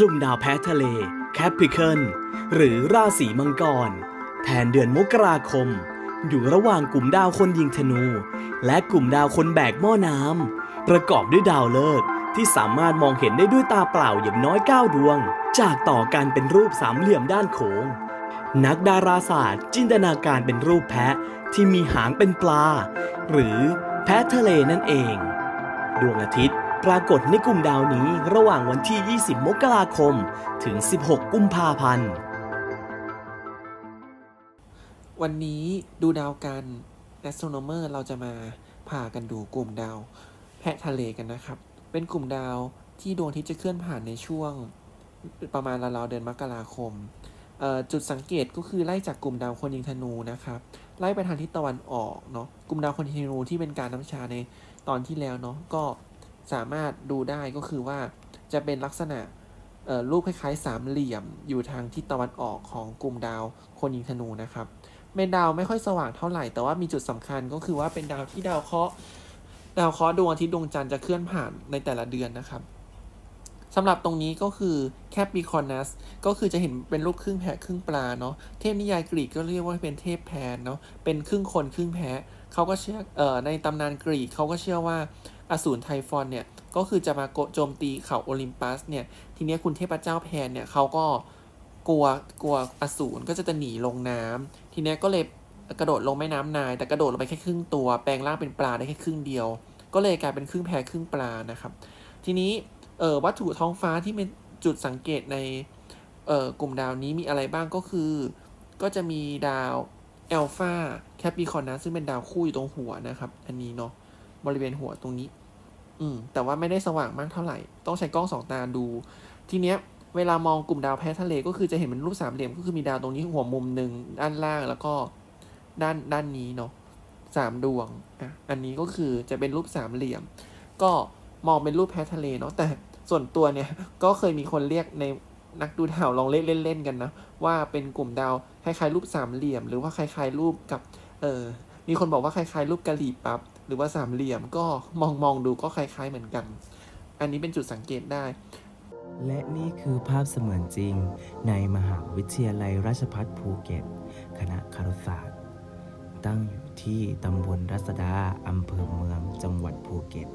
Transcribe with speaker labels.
Speaker 1: กลุ่มดาวแพ้ทะเลแคปิเคิลหรือราศีมังกร แทนเดือนมกราคม อยู่ระหว่างกลุ่มดาวคนยิงธนู และกลุ่มดาวคนแบกหม้อน้ำประกอบด้วยดาวฤกษ์ที่สามารถมองเห็นได้ด้วยตาเปล่าอย่างน้อย 9 ดวง จากต่อกันเป็นรูปสามเหลี่ยมด้านโค้งนักดาราศาสตร์ จินตนาการเป็นรูปแพะที่มีหางเป็นปลา หรือแพะทะเลนั่นเอง ดวงอาทิตย์ ปรากฏในกลุ่มดาวนี้ระหว่างวันที่ 20 มกราคม ถึง 16 กุมภาพันธ์
Speaker 2: วันนี้ดูดาวกัน astronomer เราจะมาพากันดูกลุ่มดาว แพะทะเลกันนะครับ เป็นกลุ่มดาวที่ดวงอาทิตย์จะเคลื่อนผ่านในช่วงประมาณราวๆเดือนมกราคม จุดสังเกตก็คือไล่จากกลุ่มดาวคนยิงธนูนะครับ ไล่ไปทางทิศตะวันออกเนาะ กลุ่มดาวคนยิงธนูที่เป็นการน้ำชาในตอนที่แล้วเนาะ ก็ สามารถดูได้ก็คือว่าจะเป็นลักษณะรูปคล้ายๆสามเหลี่ยมอยู่ทางทิศตะวันออกของกลุ่มดาวคนยิงธนูนะครับเป็นดาวไม่ค่อยสว่างเท่าไหร่แต่ว่ามีจุดสำคัญก็คือว่าเป็นดาวที่ดาวเคราะห์ดาวเคราะห์ดวงอาทิตย์ดวงจันทร์จะเคลื่อนผ่านในแต่ละเดือนนะครับสำหรับตรงนี้ก็คือแคปิคอนัสก็คือจะเห็นเป็นรูปครึ่งแพะครึ่งปลาเนาะเทพนิยายกรีกก็เรียกว่าเป็นเทพแพนเนาะเป็นครึ่งคนครึ่งแพะเขาก็เชื่อเอ่อในตำนานกรีกเขาก็เชื่อว่า อสูรไทฟอนเนี่ยก็คือจะมาโจมตีเขาโอลิมปัสเนี่ยทีนี้คุณเทพเจ้าแพนเนี่ยเขาก็กลัวกลัวอสูรก็จะจะหนีลงน้ำทีนี้ก็เลยกระโดดลงแม่น้ำนาย แต่กระโดดลงไปแค่ครึ่งตัว แปลงร่างเป็นปลาได้แค่ครึ่งเดียว ก็เลยกลายเป็นครึ่งแพครึ่งปลานะครับ ทีนี้เออวัตถุท้องฟ้าที่เป็นจุดสังเกตในเออกลุ่มดาวนี้มีอะไรบ้างก็คือ ก็จะมีดาวแอลฟาแคปิคอนัสซึ่งเป็นดาวคู่อยู่ตรงหัวนะครับ อันนี้เนาะ บริเวณหัวตรงนี้ อืม แต่ว่าไม่ได้สว่างมากเท่าไหร่ ต้องใช้กล้องสองตาดู ทีเนี้ย เวลามองกลุ่มดาวแพะทะเลก็คือจะเห็นเป็นรูปสามเหลี่ยม ก็คือมีดาวตรงนี้หัวมุมหนึ่งด้านล่างแล้วก็ด้านด้านนี้เนาะสามดวง อะ อันนี้ก็คือจะเป็นรูปสามเหลี่ยม ก็มองเป็นรูปแพะทะเลเนาะ แต่ส่วนตัวเนี่ยก็เคยมีคนเรียกในนักดูดาวลองเล่นเล่นๆกันนะ ว่าเป็นกลุ่มดาวคล้ายๆรูปสามเหลี่ยม หรือว่าคล้ายๆรูปกับ เออมีคนบอกว่าคล้ายๆรูปกะหรี่ปั๊บ หรือว่าสามเหลี่ยมก็มองมองดูก็คล้ายๆเหมือนกัน อันนี้เป็นจุดสังเกตได้
Speaker 3: และนี่คือภาพเสมือนจริง ในมหาวิทยาลัยราชภัฏภูเก็ต คณะครุศาสตร์ ตั้งอยู่ที่ตำบลรัศดาอำเภอเมืองจังหวัดภูเก็ต